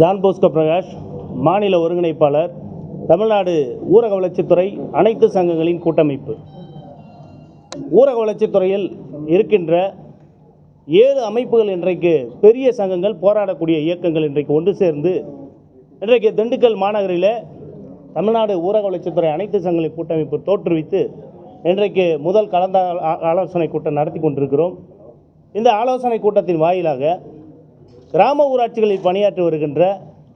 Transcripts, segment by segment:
John Bosco Prakash மாநில ஒருங்கிணைப்பாளர் தமிழ்நாடு ஊரக வளர்ச்சித்துறை அனைத்து சங்கங்களின் கூட்டமைப்பு. ஊரக வளர்ச்சித்துறையில் இருக்கின்ற ஏழு அமைப்புகள் இன்றைக்கு பெரிய சங்கங்கள் போராடக்கூடிய இயக்கங்கள் இன்றைக்கு ஒன்று சேர்ந்து இன்றைக்கு திண்டுக்கல் மாநகரில் தமிழ்நாடு ஊரக வளர்ச்சித்துறை அனைத்து சங்கங்களின் கூட்டமைப்பு தோற்றுவித்து இன்றைக்கு முதல் கலந்த ஆலோசனை கூட்டம் நடத்தி கொண்டிருக்கிறோம். இந்த ஆலோசனை கூட்டத்தின் வாயிலாக கிராம ஊராட்சிகளில் பணியாற்றி வருகின்ற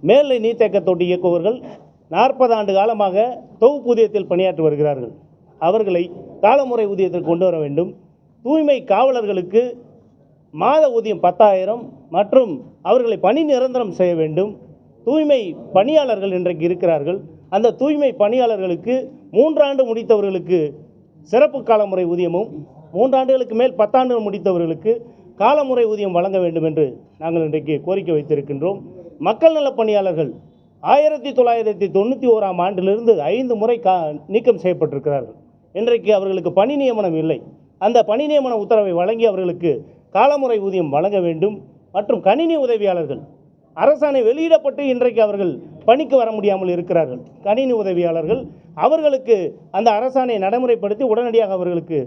மேல்நிலை நீர்த்தேக்க தொட்டி இயக்குபவர்கள் நாற்பது ஆண்டு காலமாக தொகுப்பூதியத்தில் பணியாற்றி வருகிறார்கள். அவர்களை காலமுறை ஊதியத்தில் கொண்டு வர வேண்டும். தூய்மை காவலர்களுக்கு மாத ஊதியம் பத்தாயிரம் மற்றும் அவர்களை பணி நிரந்தரம் செய்ய வேண்டும். தூய்மை பணியாளர்கள் இன்றைக்கு இருக்கிறார்கள். அந்த தூய்மை பணியாளர்களுக்கு மூன்றாண்டு முடித்தவர்களுக்கு சிறப்பு காலமுறை ஊதியமும் மூன்றாண்டுகளுக்கு மேல் பத்தாண்டுகள் முடித்தவர்களுக்கு காலமுறை ஊதியம் வழங்க வேண்டும் என்று நாங்கள் இன்றைக்கு கோரிக்கை வைத்திருக்கின்றோம். மக்கள் நலப் பணியாளர்கள் ஆயிரத்தி தொள்ளாயிரத்தி தொண்ணூற்றி ஓராம் ஆண்டிலிருந்து ஐந்து முறை கா நீக்கம் செய்யப்பட்டிருக்கிறார்கள். இன்றைக்கு அவர்களுக்கு பணி நியமனம் இல்லை. அந்த பணி நியமன உத்தரவை வழங்கி அவர்களுக்கு காலமுறை ஊதியம் வழங்க வேண்டும். மற்றும் கணினி உதவியாளர்கள் அரசாணை வெளியிடப்பட்டு இன்றைக்கு அவர்கள் பணிக்கு வர முடியாமல் இருக்கிறார்கள். கணினி உதவியாளர்கள் அவர்களுக்கு அந்த அரசாணை நடைமுறைப்படுத்தி உடனடியாக அவர்களுக்கு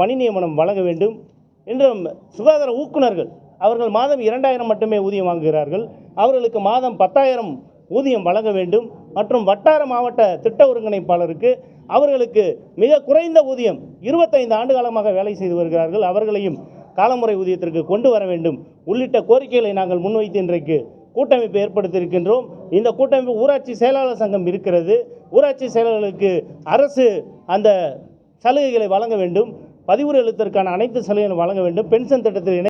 பணி நியமனம் வழங்க வேண்டும். இன்றும் சுகாதார ஊக்குநர்கள் அவர்கள் மாதம் இரண்டாயிரம் மட்டுமே ஊதியம் வாங்குகிறார்கள். அவர்களுக்கு மாதம் பத்தாயிரம் ஊதியம் வழங்க வேண்டும். மற்றும் வட்டார மாவட்ட திட்ட ஒருங்கிணைப்பாளருக்கு அவர்களுக்கு மிக குறைந்த ஊதியம் இருபத்தைந்து ஆண்டு காலமாக வேலை செய்து வருகிறார்கள். அவர்களையும் காலமுறை ஊதியத்திற்கு கொண்டு வர வேண்டும். உள்ளிட்ட கோரிக்கைகளை நாங்கள் முன்வைத்து இன்றைக்கு கூட்டமைப்பு ஏற்படுத்தியிருக்கின்றோம். இந்த கூட்டமைப்பு ஊராட்சி செயலாளர் சங்கம் இருக்கிறது. ஊராட்சி செயலாளர்களுக்கு அரசு அந்த சலுகைகளை வழங்க வேண்டும். பதிவுரை எழுத்திற்கான அனைத்து சலுகைகளும் வழங்க வேண்டும். பென்ஷன் திட்டத்தில்